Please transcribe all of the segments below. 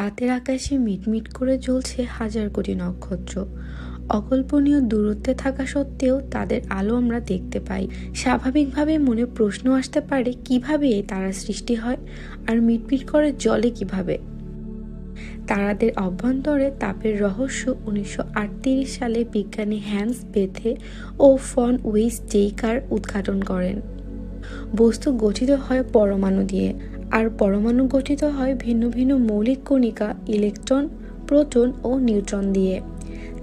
রাতের আকাশে মিটমিট করে জ্বলছে হাজার কোটি নক্ষত্র। অকল্পনীয় দূরত্বে থাকা সত্ত্বেও তাদের আলো আমরা দেখতে পাই। স্বাভাবিকভাবে মনে প্রশ্ন আসতে পারে, কীভাবে তারা সৃষ্টি হয় আর মিটমিট করে জলে কীভাবে? তারাদের অভ্যন্তরে তাপের রহস্য উনিশশো আটত্রিশ সালে বিজ্ঞানী হ্যান্স বেথে ও ফন উইস ডেইকার উদ্ঘাটন করেন। বস্তু গঠিত হয় পরমাণু দিয়ে। আর পরমাণু গঠিত হয় ভিন্ন ভিন্ন মৌলিক কণিকা, ইলেকট্রন, প্রোটন ও নিউট্রন দিয়ে।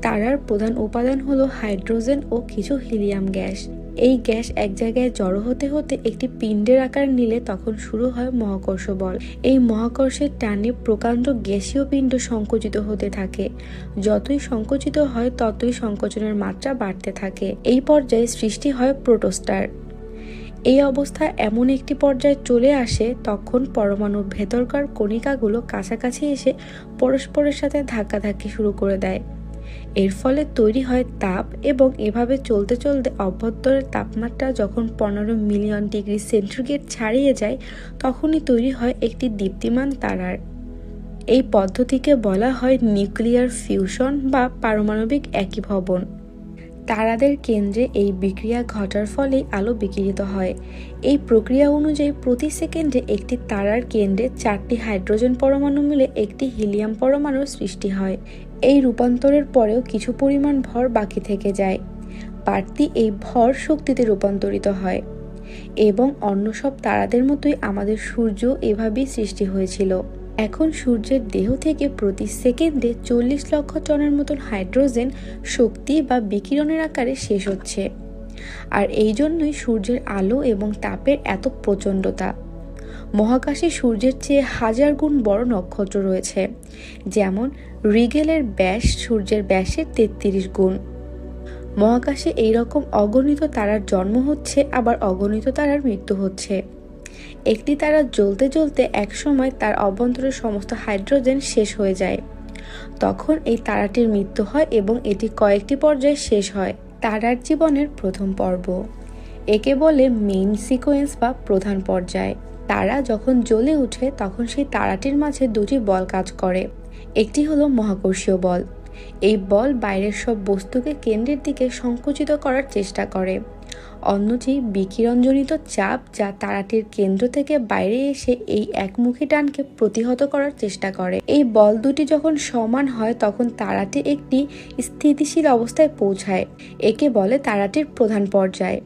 তারার প্রধান উপাদান হলো হাইড্রোজেন ও কিছু হিলিয়াম গ্যাস। এই গ্যাস এক জায়গায় জড়ো হতে হতে একটি পিণ্ডের আকার নিলে তখন শুরু হয় মহাকর্ষ বল। এই মহাকর্ষের টানে প্রকাণ্ড গ্যাসীয় পিণ্ড সংকুচিত হতে থাকে। যতই সংকুচিত হয়, ততই সংকোচনের মাত্রা বাড়তে থাকে। এই পর্যায়ে সৃষ্টি হয় প্রোটোস্টার। এই অবস্থা এমন একটি পর্যায়ে চলে আসে তখন পরমাণুর ভেতরকার কণিকাগুলো কাছাকাছি এসে পরস্পরের সাথে ধাক্কাধাক্কি শুরু করে দেয়। এর ফলে তৈরি হয় তাপ এবং এভাবে চলতে চলতে অভ্যন্তরের তাপমাত্রা যখন পনেরো মিলিয়ন ডিগ্রি সেন্টিগ্রেড ছাড়িয়ে যায়, তখনই তৈরি হয় একটি দীপ্তিমান তারার। এই পদ্ধতিকে বলা হয় নিউক্লিয়ার ফিউশন বা পারমাণবিক একীভবন। তারাদের কেন্দ্রে এই বিক্রিয়া ঘটার ফলেই আলো বিকিরিত হয়। এই প্রক্রিয়া অনুযায়ী প্রতি সেকেন্ডে একটি তারার কেন্দ্রে চারটি হাইড্রোজেন পরমাণু মিলে একটি হিলিয়াম পরমাণুর সৃষ্টি হয়। এই রূপান্তরের পরেও কিছু পরিমাণ ভর বাকি থেকে যায়। বাড়তি এই ভর শক্তিতে রূপান্তরিত হয়। এবং অন্য সব তারাদের মতোই আমাদের সূর্য এভাবেই সৃষ্টি হয়েছিল। এখন সূর্যের দেহ থেকে প্রতি সেকেন্ডে চল্লিশ লক্ষ টনের মতন হাইড্রোজেন শক্তি বা বিকিরণের আকারে শেষ হচ্ছে। আর এই জন্যই সূর্যের আলো এবং তাপের এত প্রচণ্ডতা। মহাকাশে সূর্যের চেয়ে হাজার গুণ বড় নক্ষত্র রয়েছে, যেমন রিগেলের ব্যাস সূর্যের ব্যাসের তেত্রিশ গুণ। মহাকাশে এই রকম অগণিত তারার জন্ম হচ্ছে, আবার অগণিত তারার মৃত্যু হচ্ছে। একটি তারা জ্বলতে জ্বলতে একসময় তার অভ্যন্তরের সমস্ত হাইড্রোজেন শেষ হয়ে যায়। তখন এই তারাটির মৃত্যু হয় এবং এটি কয়েকটি পর্যায়ে শেষ হয়। তারার জীবনের প্রথম পর্ব। একে বলে মেইন সিকোয়েন্স বা প্রধান পর্যায়। তারা যখন জ্বলে উঠে, তখন সেই তারাটির মাঝে দুটি বল কাজ করে। একটি হলো মহাকর্ষীয় বল। এই বল বাইরের সব বস্তুকে কেন্দ্রের দিকে সংকুচিত করার চেষ্টা করে। অন্যটি বিকিরণজনিত চাপ যা তারাটির কেন্দ্র থেকে বাইরে এসে এই একমুখী টানকে প্রতিহত করার চেষ্টা করে। এই বল দুটি যখন সমান হয়, তখন তারাটি একটি স্থিতিশীল অবস্থায় পৌঁছায়। একে বলে তারাটির প্রধান পর্যায়।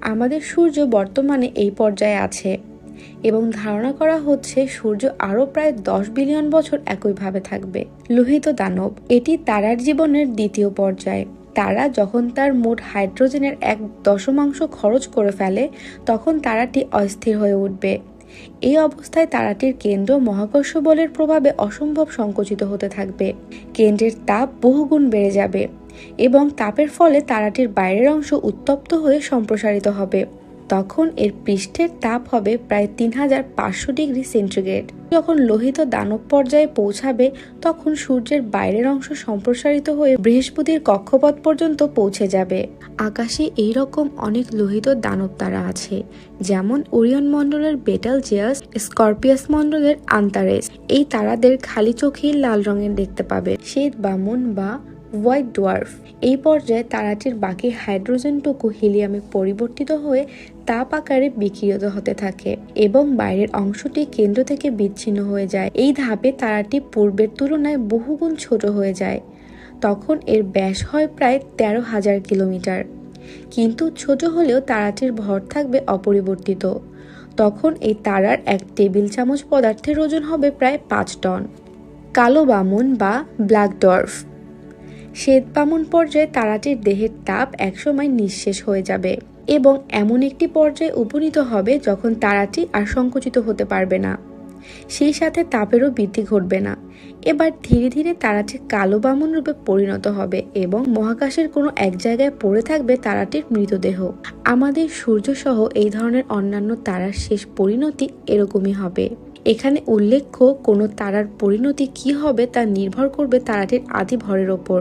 আমাদের সূর্য বর্তমানে এই পর্যায়ে আছে এবং ধারণা করা হচ্ছে সূর্য আরও প্রায় দশ বিলিয়ন বছর একইভাবে থাকবে। লোহিত দানব, এটি তারার জীবনের দ্বিতীয় পর্যায়। তারা যখন তার মোট হাইড্রোজেনের এক দশমাংশ খরচ করে ফেলে, তখন তারাটি অস্থির হয়ে উঠবে। এই অবস্থায় তারাটির কেন্দ্র মহাকর্ষ বলের প্রভাবে অসম্ভব সংকুচিত হতে থাকবে। কেন্দ্রের তাপ বহুগুণ বেড়ে যাবে এবং তাপের ফলে তারাটির বাইরের অংশ উত্তপ্ত হয়ে সম্প্রসারিত হবে। তখন এর পৃষ্ঠের তাপ হবে প্রায় তিন হাজার পাঁচশো ডিগ্রি সেন্টিগ্রেড। যখন লোহিত দানব পর্যায়ে পৌঁছাবে, তখন সূর্যের বাইরের অংশ সম্প্রসারিত হয়ে বৃহস্পতির কক্ষপথ পর্যন্ত পৌঁছে যাবে। আকাশে এই রকম অনেক লোহিত দানব তারা আছে, যেমন ওরিয়ন মণ্ডলের বেটাল জেয়াস, স্করপিয়াস মণ্ডলের আন্তারেস। এই তারাদের খালি চোখেই লাল রঙের দেখতে পাবে। শ্বেত বামন বা হোয়াইট ডোয়ার্ফ। এই পর্যায়ে তারাটির বাকি হাইড্রোজেনটুকু হিলিয়ামে পরিবর্তিত হয়ে তাপ আকারে বিকিরিত হতে থাকে এবং বাইরের অংশটি কেন্দ্র থেকে বিচ্ছিন্ন হয়ে যায়। এই ধাপে তারাটি পূর্বের তুলনায় বহুগুণ ছোট হয়ে যায়। তখন এর ব্যাস হয় প্রায় তেরো হাজার কিলোমিটার। কিন্তু ছোট হলেও তারাটির ভর থাকবে অপরিবর্তিত। তখন এই তারার এক টেবিল চামচ পদার্থের ওজন হবে প্রায় পাঁচ টন। কালো বামন বা ব্ল্যাক ডর্ফ শ্বেত বামন পর্যায়ে তারাটির দেহের তাপ একসময় নিঃশেষ হয়ে যাবে এবং এমন একটি পর্যায়ে উপনীত হবে যখন তারাটি আর সংকুচিত হতে পারবে না। সেই সাথে তাপেরও বৃদ্ধি ঘটবে না। এবার ধীরে ধীরে তারাটি কালো বামন রূপে পরিণত হবে এবং মহাকাশের কোনো এক জায়গায় পড়ে থাকবে তারাটির মৃতদেহ। আমাদের সূর্য সহ এই ধরনের অন্যান্য তারার শেষ পরিণতি এরকমই হবে। এখানে উল্লেখ্য কোনো তারার পরিণতি কি হবে তা নির্ভর করবে তারাটির আদি ভরের ওপর।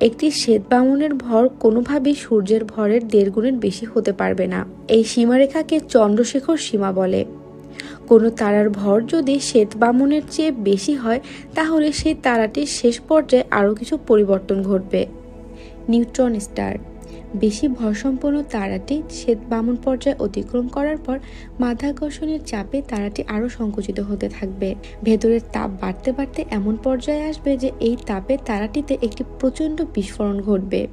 একটি শ্বেত বামনের ভর কোনোভাবেই সূর্যের ভরের দেড় গুণের বেশি হতে পারবে না। এই সীমারেখাকে চন্দ্রশেখর সীমা বলে। কোনো তারার ভর যদি শ্বেত বামনের চেয়ে বেশি হয়, তাহলে সেই তারাটির শেষ পর্যায়ে আরও কিছু পরিবর্তন ঘটবে। নিউট্রন স্টার বেশি ভরসম্পন্ন তারাটি শ্বেত বামন পর্যায়ে অতিক্রম করার পর মাধ্যাকর্ষণের চাপে তারাটি আরও সংকুচিত হতে থাকবে। ভেতরের তাপ বাড়তে বাড়তে এমন পর্যায়ে আসবে যে এই তাপে তারাটিতে একটি প্রচণ্ড বিস্ফোরণ ঘটবে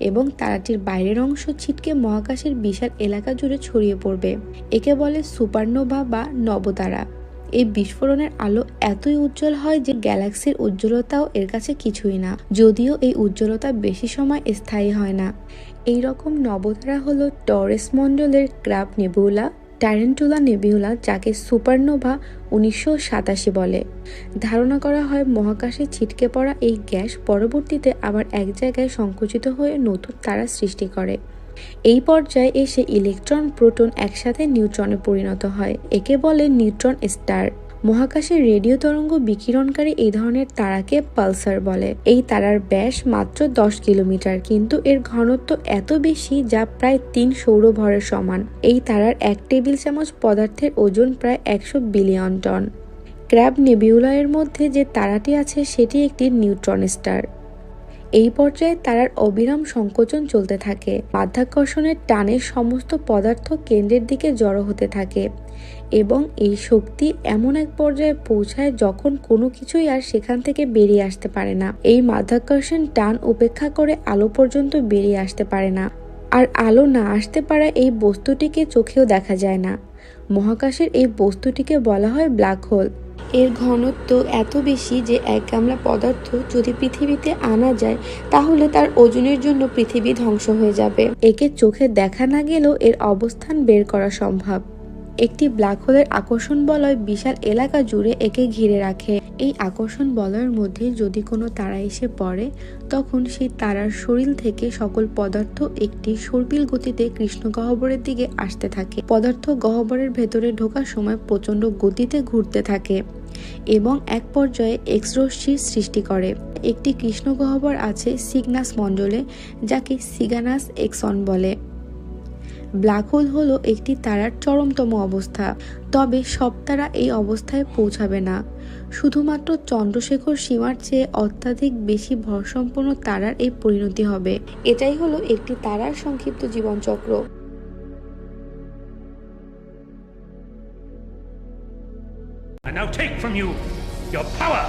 এবং তারাটির বাইরের অংশ ছিটকে মহাকাশের বিশাল এলাকা জুড়ে ছড়িয়ে পড়বে। একে বলে সুপারনোভা বা নবতারা। এই বিস্ফোরণের আলো এতই উজ্জ্বল হয় যে গ্যালাক্সির উজ্জ্বলতাও এর কাছে কিছুই না, যদিও এই উজ্জ্বলতা বেশি সময় স্থায়ী হয় না। এই রকম নবতারা হলো টরেস মণ্ডলের ক্রাব নেবুলা ট্যারেন্টুলা নেবিউলা যাকে সুপারনোভা উনিশশো সাতাশি বলে। ধারণা করা হয় মহাকাশে ছিটকে পড়া এই গ্যাস পরবর্তীতে আবার এক জায়গায় সংকুচিত হয়ে নতুন তারা সৃষ্টি করে। এই পর্যায়ে এসে ইলেকট্রন, প্রোটন একসাথে নিউট্রনে পরিণত হয়। একে বলে নিউট্রন স্টার। মহাকাশের রেডিও তরঙ্গ বিকিরণকারী এই ধরনের তারাকে পালসার বলে। এই তারার ব্যাস মাত্র দশ কিলোমিটার, কিন্তু এর ঘনত্ব এত বেশি যা প্রায় তিন সৌর ভরের সমান। এই তারার এক টেবিল চামচ পদার্থের ওজন প্রায় একশো বিলিয়ন টন। ক্র্যাব নেবিউলায়ের মধ্যে যে তারাটি আছে, সেটি একটি নিউট্রন স্টার। এই পর্যায়ে তারার অবিরাম সংকোচন চলতে থাকে। মাধ্যাকর্ষণের টানে সমস্ত পদার্থ কেন্দ্রের দিকে জড়ো হতে থাকে এবং এই শক্তি এমন এক পর্যায়ে পৌঁছায় যখন কোনো কিছুই আর সেখান থেকে বেরিয়ে আসতে পারে না। এই মাধ্যাকর্ষণ টান উপেক্ষা করে আলো পর্যন্ত বেরিয়ে আসতে পারে না। আর আলো না আসতে পারা এই বস্তুটিকে চোখেও দেখা যায় না। মহাকাশের এই বস্তুটিকে বলা হয় ব্ল্যাক হোল। এর ঘনত্ব এত বেশি যে এক গামলা পদার্থ যদি পৃথিবীতে আনা যায়, তাহলে তার ওজনের জন্য পৃথিবী ধ্বংস হয়ে যাবে। একে চোখে দেখা না গেলেও এর অবস্থান বের করা সম্ভব। একটি ব্ল্যাক হোলের আকর্ষণ বলয় বিশাল এলাকা জুড়ে একে ঘিরে রাখে। এই আকর্ষণ বলয়ের মধ্যে যদি কোনো তারা এসে পড়ে, তখন সেই তারার শরীর থেকে সকল পদার্থ একটি সর্পিল গতিতে কৃষ্ণ গহ্বরের দিকে আসতে থাকে। পদার্থ গহ্বরের ভেতরে ঢোকার সময় প্রচণ্ড গতিতে ঘুরতে থাকে এবং এক পর্যায়ে এক্সরশ্মির সৃষ্টি করে। একটি কৃষ্ণ গহ্বর আছে সিগনাস মণ্ডলে, যাকে সিগানাস এক্সন বলে। ব্ল্যাক হোল হলো একটি তারার চরমতম অবস্থা, তবে সব তারা এই অবস্থায় পৌঁছাবে না। শুধুমাত্র চন্দ্রশেখর সীমার চেয়ে অত্যাধিক বেশি ভরসম্পন্ন তারার এই পরিণতি হবে। এটাই হলো একটি তারার সংক্ষিপ্ত জীবনচক্র। I now take from you your power.